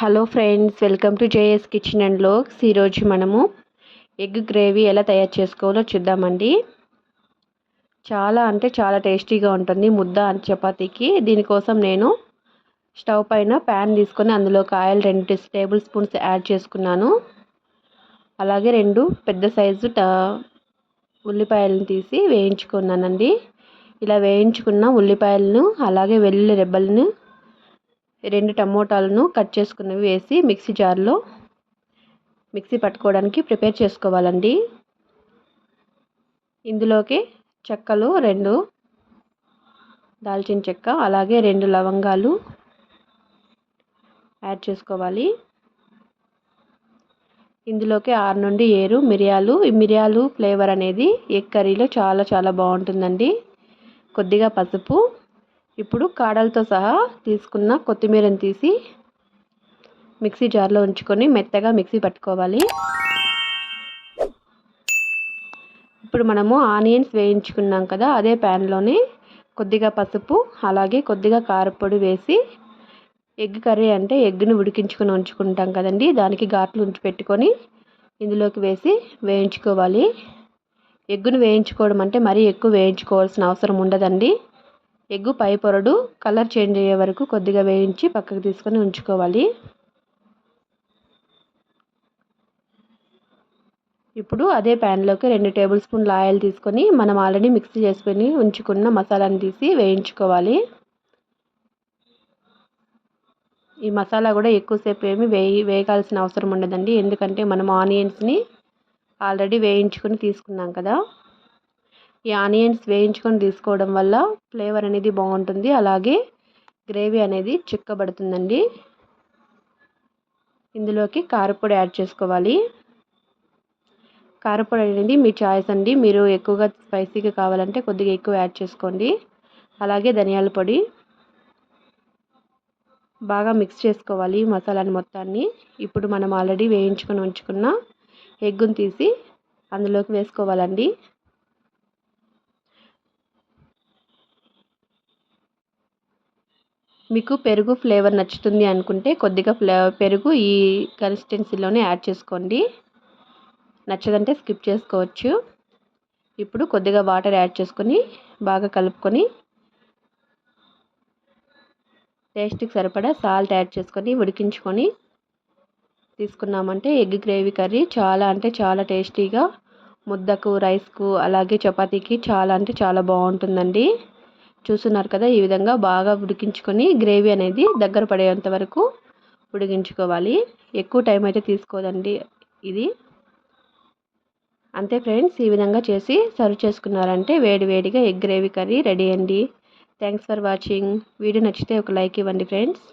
Hello friends welcome to JS kitchen and vlogs ఈరోజు మనము egg gravy ఎలా తయారు చేసుకోవాలో చూద్దామండి. చాలా అంటే చాలా టేస్టీగా ఉంటుంది ముద్ద చపాతీకి. దీనికోసం నేను స్టవ్ పైన ప్యాన్ తీసుకొని అందులోకి ఆయిల్ రెండు టేబుల్ స్పూన్స్ యాడ్ చేసుకున్నాను. అలాగే రెండు పెద్ద సైజు ఉల్లిపాయలను తీసి వేయించుకున్నానండి. ఇలా వేయించుకున్న ఉల్లిపాయలను అలాగే వెల్లుల్లి రెబ్బలను రెండు టమోటాలను కట్ చేసుకున్నవి వేసి మిక్సీ జార్లో మిక్సీ పట్టుకోవడానికి ప్రిపేర్ చేసుకోవాలండి. ఇందులోకి చెక్కలు రెండు దాల్చిన చెక్క అలాగే రెండు లవంగాలు యాడ్ చేసుకోవాలి. ఇందులోకి ఆరు నుండి ఏరు మిరియాలు. ఈ మిరియాలు ఫ్లేవర్ అనేది ఎగ్ కర్రీలో చాలా చాలా బాగుంటుందండి. కొద్దిగా పసుపు ఇప్పుడు కాడలతో సహా తీసుకున్న కొత్తిమీరని తీసి మిక్సీ జార్లో ఉంచుకొని మెత్తగా మిక్సీ పట్టుకోవాలి. ఇప్పుడు మనము ఆనియన్స్ వేయించుకున్నాం కదా అదే ప్యాన్లోనే కొద్దిగా పసుపు అలాగే కొద్దిగా కారపొడి వేసి ఎగ్ కర్రీ అంటే ఎగ్ని ఉడికించుకొని ఉంచుకుంటాం కదండి. దానికి ఘాట్లు ఉంచి పెట్టుకొని ఇందులోకి వేసి వేయించుకోవాలి. ఎగ్గును వేయించుకోవడం అంటే మరీ ఎక్కువ వేయించుకోవాల్సిన అవసరం ఉండదండి. ఎగ్గు పై పొరడు కలర్ చేంజ్ అయ్యే వరకు కొద్దిగా వేయించి పక్కకు తీసుకొని ఉంచుకోవాలి. ఇప్పుడు అదే ప్యాన్లోకి రెండు టేబుల్ స్పూన్ల ఆయిల్ తీసుకొని మనం ఆల్రెడీ మిక్స్ చేసుకొని ఉంచుకున్న మసాలాను తీసి వేయించుకోవాలి. ఈ మసాలా కూడా ఎక్కువసేపు ఏమి వేయి వేయకాల్సిన అవసరం ఉండదండి. ఎందుకంటే మనం ఆనియన్స్ని ఆల్రెడీ వేయించుకొని తీసుకున్నాం కదా. ఈ ఆనియన్స్ వేయించుకొని తీసుకోవడం వల్ల ఫ్లేవర్ అనేది బాగుంటుంది. అలాగే గ్రేవీ అనేది చిక్కబడుతుందండి. ఇందులోకి కారపొడి యాడ్ చేసుకోవాలి. కారపొడి అనేది మీ చాయిస్ అండి. మీరు ఎక్కువగా స్పైసీగా కావాలంటే కొద్దిగా ఎక్కువ యాడ్ చేసుకోండి. అలాగే ధనియాల పొడి బాగా మిక్స్ చేసుకోవాలి మసాలాని మొత్తాన్ని. ఇప్పుడు మనం ఆల్రెడీ వేయించుకొని ఉంచుకున్న ఎగ్గును తీసి అందులోకి వేసుకోవాలండి. మీకు పెరుగు ఫ్లేవర్ నచ్చుతుంది అనుకుంటే కొద్దిగా పెరుగు ఈ కన్సిస్టెన్సీలోనే యాడ్ చేసుకోండి. నచ్చదంటే స్కిప్ చేసుకోవచ్చు. ఇప్పుడు కొద్దిగా వాటర్ యాడ్ చేసుకొని బాగా కలుపుకొని టేస్ట్కి సరిపడా సాల్ట్ యాడ్ చేసుకొని ఉడికించుకొని తీసుకున్నామంటే ఎగ్ గ్రేవీ కర్రీ చాలా అంటే చాలా టేస్టీగా ముద్దకు రైస్కు అలాగే చపాతీకి చాలా అంటే చాలా బాగుంటుందండి. చూస్తున్నారు కదా ఈ విధంగా బాగా ఉడికించుకొని గ్రేవీ అనేది దగ్గర పడేంత వరకు ఉడికించుకోవాలి. ఎక్కువ టైం అయితే తీసుకోదండి ఇది. అంతే ఫ్రెండ్స్ ఈ విధంగా చేసి సర్వ్ చేసుకున్నారంటే వేడి వేడిగా ఎగ్ గ్రేవీ కర్రీ రెడీ అండి. థ్యాంక్స్ ఫర్ వాచింగ్ వీడియో నచ్చితే ఒక లైక్ ఇవ్వండి ఫ్రెండ్స్.